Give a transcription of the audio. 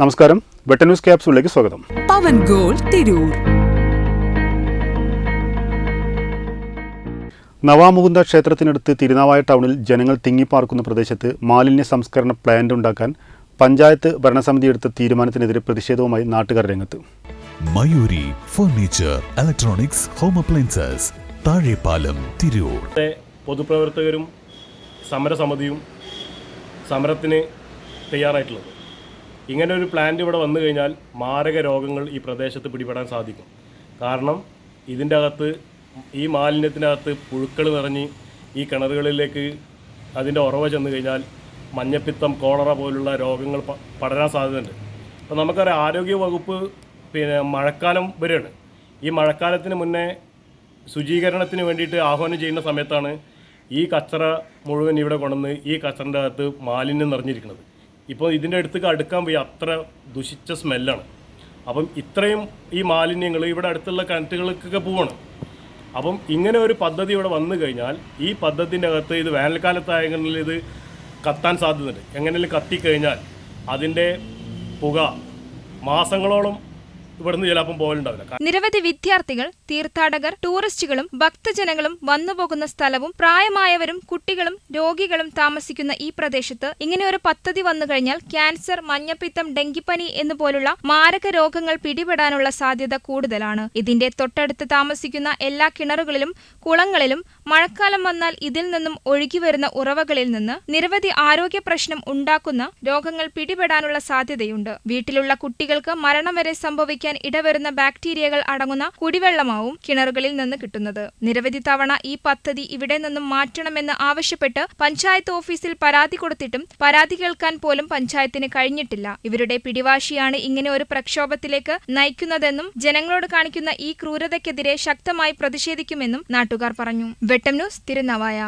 നമസ്കാരം. വെട്ട ന്യൂസ് ക്യാപ്സൂളിലേക്ക് സ്വാഗതം. പവൻ ഗോൾ തിരൂർ. നവാമുകുന്ദ ക്ഷേത്രത്തിനടുത്ത് തിരുനാവായ ടൗണിൽ ജനങ്ങൾ തിങ്ങിപ്പാർക്കുന്ന പ്രദേശത്ത് മാലിന്യ സംസ്കരണ പ്ലാന്റ് ഉണ്ടാക്കാൻ പഞ്ചായത്ത് ഭരണസമിതി എടുത്ത തീരുമാനത്തിനെതിരെ പ്രതിഷേധവുമായി നാട്ടുകാർ രംഗത്ത്. Mayuri furniture electronics home appliances Thazhepalam Tirur. പൊതുപ്രവർത്തകരും സമരസമിതിയും സമരത്തിന് തയ്യാറായിട്ടുള്ളത്. ഇങ്ങനെ ഒരു പ്ലാന്റ് ഇവിടെ വന്നു കഴിഞ്ഞാൽ മാരക രോഗങ്ങൾ ഈ പ്രദേശത്ത് പിടിപെടാൻ സാധിക്കും. കാരണം ഇതിന്റെ അകത്ത് ഈ മാലിന്യത്തിനകത്ത് പുഴുക്കൾ നിറഞ്ഞ് ഈ കിണറുകളിലേക്ക് അതിന്റെ ഉറവ ചെന്ന് കഴിഞ്ഞാൽ മഞ്ഞപ്പിത്തം കോളറ പോലുള്ള രോഗങ്ങൾ പടരാൻ സാധ്യതയുണ്ട്. അപ്പോൾ നമുക്കറിയാം ആരോഗ്യ വകുപ്പ് പിന്നെ മഴക്കാലം വരെയാണ്. ഈ മഴക്കാലത്തിന് മുന്നേ ശുചീകരണത്തിന് വേണ്ടിയിട്ട് ആഹ്വാനം ചെയ്യുന്ന സമയത്താണ് ഈ കച്ചറ മുഴുവൻ ഇവിടെ കൊണ്ടുവന്ന് ഈ കച്ചറിന്റെ അകത്ത് മാലിന്യം നിറഞ്ഞിരിക്കുന്നത്. ഇപ്പോൾ ഇതിന്റെ അടുത്ത് അടുക്കാൻ പോയി അത്ര ദുഷിച്ച സ്മെല്ലാണ്. അപ്പം ഇത്രയും ഈ മാലിന്യങ്ങൾ ഇവിടെ അടുത്തുള്ള കിണറ്റുകൾക്കൊക്കെ പോവാണ്. അപ്പം ഇങ്ങനെ ഒരു പദ്ധതി ഇവിടെ വന്നു കഴിഞ്ഞാൽ ഈ പദ്ധതിന്റെ അകത്ത് ഇത് വേനൽക്കാലത്തായെങ്കിൽ ഇത് കത്താൻ സാധ്യതയുണ്ട്. എങ്ങനെയും കത്തിക്കഴിഞ്ഞാൽ അതിന്റെ പുക മാസങ്ങളോളം നിരവധി വിദ്യാർത്ഥികൾ തീർത്ഥാടകർ ടൂറിസ്റ്റുകളും ഭക്തജനങ്ങളും വന്നുപോകുന്ന സ്ഥലവും പ്രായമായവരും കുട്ടികളും രോഗികളും താമസിക്കുന്ന ഈ പ്രദേശത്ത് ഇങ്ങനെ ഒരു പദ്ധതി വന്നു കഴിഞ്ഞാൽ ക്യാൻസർ മഞ്ഞപ്പിത്തം ഡെങ്കിപ്പനി എന്നുപോലുള്ള മാരക രോഗങ്ങൾ പിടിപെടാനുള്ള സാധ്യത കൂടുതലാണ്. ഇതിന്റെ തൊട്ടടുത്ത് താമസിക്കുന്ന എല്ലാ കിണറുകളിലും കുളങ്ങളിലും മഴക്കാലം വന്നാൽ ഇതിൽ നിന്നും ഒഴുകിവരുന്ന ഉറവകളിൽ നിന്ന് നിരവധി ആരോഗ്യ പ്രശ്നം ഉണ്ടാക്കുന്ന രോഗങ്ങൾ പിടിപെടാനുള്ള സാധ്യതയുണ്ട്. വീട്ടിലുള്ള കുട്ടികൾക്ക് മരണം വരെ സംഭവിക്കാൻ ഇടവരുന്ന ബാക്ടീരിയകൾ അടങ്ങുന്ന കുടിവെള്ളമാവും കിണറുകളിൽ നിന്ന് കിട്ടുന്നത്. നിരവധി തവണ ഈ പദ്ധതി ഇവിടെ നിന്നും മാറ്റണമെന്ന് ആവശ്യപ്പെട്ട് പഞ്ചായത്ത് ഓഫീസിൽ പരാതി കൊടുത്തിട്ടും പരാതി കേൾക്കാൻ പോലും പഞ്ചായത്തിന് കഴിഞ്ഞിട്ടില്ല. ഇവരുടെ പിടിവാശിയാണ് ഇങ്ങനെ ഒരു പ്രക്ഷോഭത്തിലേക്ക് നയിക്കുന്നതെന്നും ജനങ്ങളോട് കാണിക്കുന്ന ഈ ക്രൂരതയ്ക്കെതിരെ ശക്തമായി പ്രതിഷേധിക്കുമെന്നും നാട്ടുകാർ പറഞ്ഞു. വെട്ടം ന്യൂസ് തിരുനവായ.